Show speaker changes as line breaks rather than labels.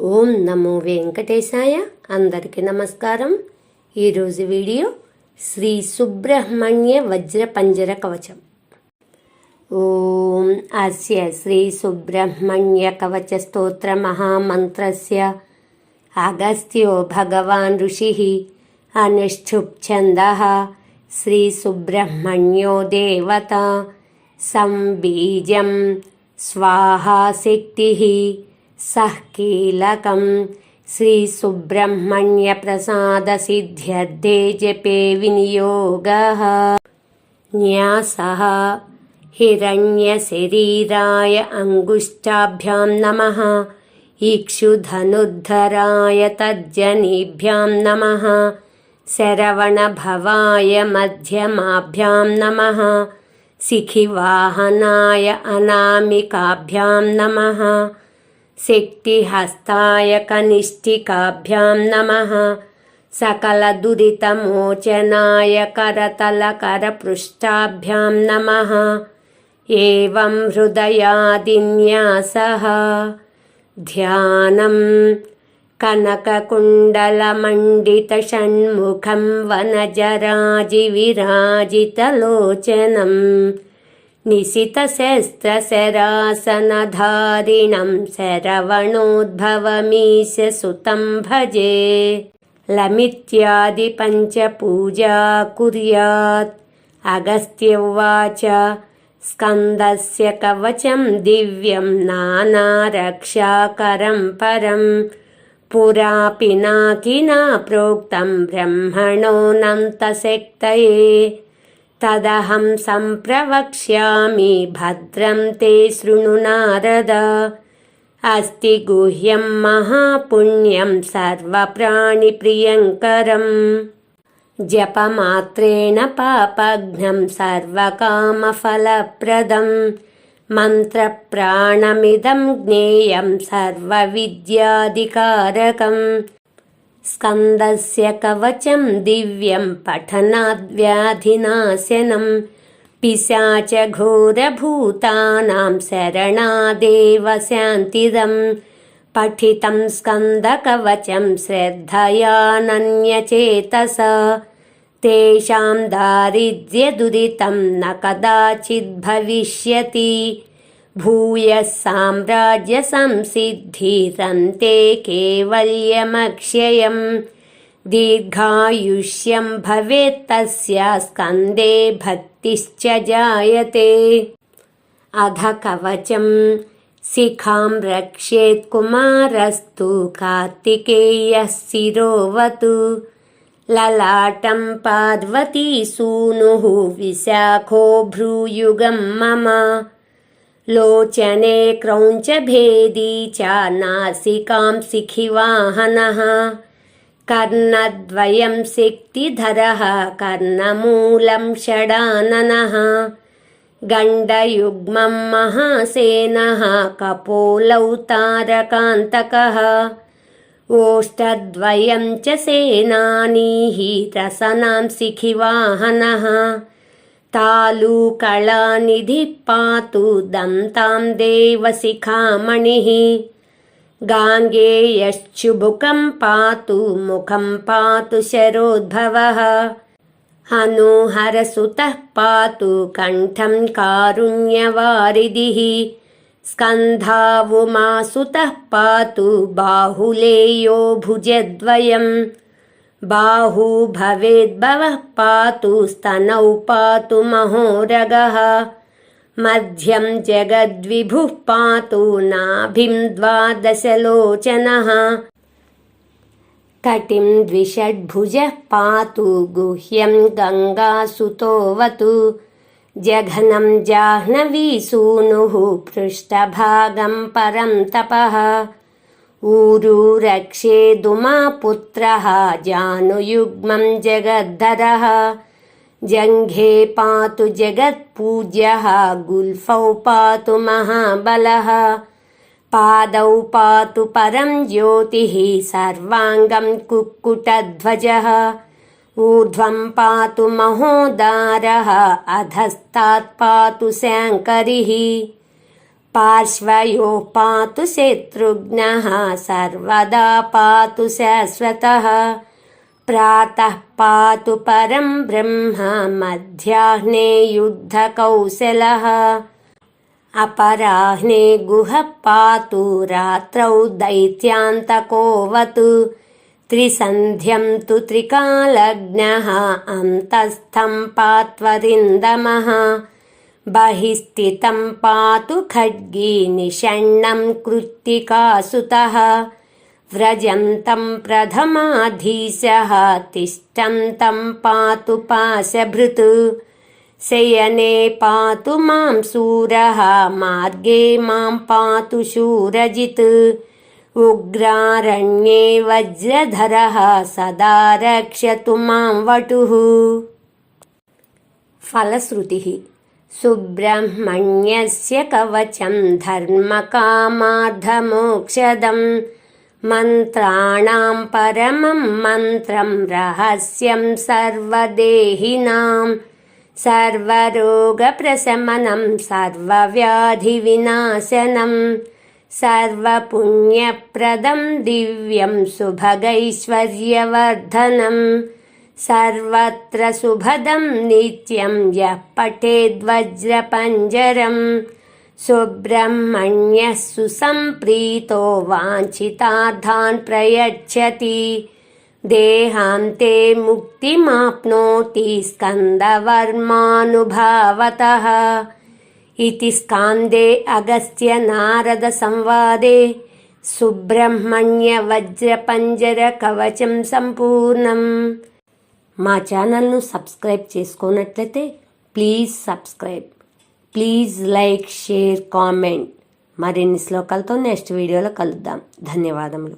ఓం నమో వెంకటేశాయ. అందరికీ నమస్కారం. ఈరోజు వీడియో శ్రీ సుబ్రహ్మణ్య వజ్ర పంజర కవచం. ఓం అస్య శ్రీ సుబ్రహ్మణ్య కవచ స్తోత్ర మహామంత్రస్య. అగస్త్యో భగవాన్ ఋషిः అనుష్ఠుప్ఛందः. శ్రీ సుబ్రహ్మణ్యో దేవత. సంబీజం స్వాహా శక్తిः. सः कीलकं श्रीसुब्रह्मण्यप्रसादसिद्ध्यर्थे जपे विनियोगः न्यासः हिरण्यशरीराय अङ्गुष्ठाभ्यां नमः इक्षुधनुर्धराय तज्जनीभ्यां नमः शरवणभवाय मध्यमाभ्यां नमः शिखिवाहनाय अनामिकाभ्यां नमः शक्तिहस्ताय कनिष्ठिकाभ्यां नमः। सकलदुरितमोचनाय करतलकरपृष्ठाभ्यां नमः। एवं हृदयादिन्यासः। ध्यानं कनककुण्डलमण्डितषण्मुखं वनजराजिविराजितलोचनम् निशितशस्त्रशरासनधारिणं शरवणोद्भवमीश सुतं भजे। लमित्यादिपञ्चपूजा कुर्यात् अगस्त्य उवाच स्कन्दस्य कवचं दिव्यं नानारक्षाकरं परं। पुरा पिनाकिना प्रोक्तं ब्रह्मणोऽनन्तशक्तये तदहं सम्प्रवक्ष्यामि भद्रं ते शृणु नारद अस्ति गुह्यं महापुण्यं सर्वप्राणिप्रियङ्करम् जपमात्रेण पापघ्नं सर्वकामफलप्रदं मन्त्रप्राणमिदं ज्ञेयं सर्वविद्याधिकारकम् स्कन्दस्य कवचं दिव्यं पठनाद्व्याधिनाशनं पिशाचघोरभूतानां शरणादेव शान्तिदं पठितं स्कन्दकवचं श्रद्धयानन्यचेतस तेषां दारिद्र्यदुरितं न कदाचिद्भविष्यति भूयः साम्राज्यसंसिद्धिरन्ते केवल्यमक्षयम् दीर्घायुष्यं भवेत् तस्य स्कन्दे भक्तिश्च जायते। अध कवचं शिखां रक्षेत् कुमारस्तु कार्तिकेयः शिरोवतु। ललाटं पार्वती सूनुः विशाखो भ्रूयुगं मम लोचने क्रौञ्चभेदी च नासिकां शिखिवाहनः कर्णद्वयं शक्तिधरः कर्णमूलं षडाननः गण्डयुग्मं महासेनः कपोलौ तारकान्तकः ओष्ठद्वयं च सेनानीः रसनां शिखिवाहनः तालूकलानिधिः पातु दन्तां देवशिखामणिः गाङ्गेयश्चुबुकं पातु मुखं पातु शरोद्भवः हनुहरसुतः पातु कण्ठं कारुण्यवारिधिः स्कन्धावुमासुतः पातु बाहुलेयो भुजद्वयम् बाहू भवेद्भवः पातु स्तनौ पातु महोरगः मध्यं जगद्विभुः पातु नाभिं द्वादशलोचनः कटिं द्विषड्भुजः पातु गुह्यं गङ्गासुतोऽवतु जघनं जाह्नवीसूनुः पृष्ठभागं परं तपः ఊరు రక్షేదుమా పుత్ర జానుయుగ్మం జగద్ధర జంఘే పాతు జగత్పూజ్య గుల్ఫౌ పాతు మహాబల పాదౌ పాతు పరం జ్యోతి సర్వాంగం కుక్కుటధ్వజ ఊర్ధ్వం పాతు మహోదార అధస్తాత్ పాతు శాంకరి పార్శ్వయో పాతు శత్రుఘ్న సర్వదా పాతు శాశ్వత ప్రాత పాతు పరం బ్రహ్మ మధ్యాహ్నే యుద్ధ కౌశల అపరాహ్నే గుహ పాతు రాత్రౌ దైత్యాంతకోవతు త్రిసంధ్యం తు త్రికాలజ్ఞ అంతస్థం పాత్వరిందమః बहिस्थितं पातु खड्गी निषण्णं कृत्तिकासुतः व्रजन्तं प्रथमाधीशः तिष्ठन्तं पातु पाशभृत् शयने पातु मां सूरः मार्गे मां पातु शूरजित् उग्रारण्ये वज्रधरः सदा रक्षतु मां वटुः फलश्रुतिः सुब्रह्मण्यस्य कवचं धर्मकामार्धमोक्षदम् मन्त्राणां परमं मन्त्रं रहस्यं सर्वदेहिनां सर्वरोगप्रशमनं सर्वव्याधिविनाशनं सर्वपुण्यप्रदं दिव्यं सुभगैश्वर्यवर्धनं सर्वत्र सुभदं नित्यं यः पठेद्वज्रपञ्जरम् सुब्रह्मण्यः सुसम्प्रीतो वाञ्छितार्थान् प्रयच्छति। देहान्ते मुक्तिमाप्नोति स्कन्दवर्मानुभावतः। इति स्कान्दे अगस्त्यनारदसंवादे सुब्रह्मण्यवज्रपञ्जरकवचं सम्पूर्णम्। మా ఛానల్ను subscribe చేసుకోనట్లయితే please subscribe. Please like share comment. మరిన్ని శ్లోకాలతో నెక్స్ట్ వీడియోలో కలుద్దాం. ధన్యవాదములు.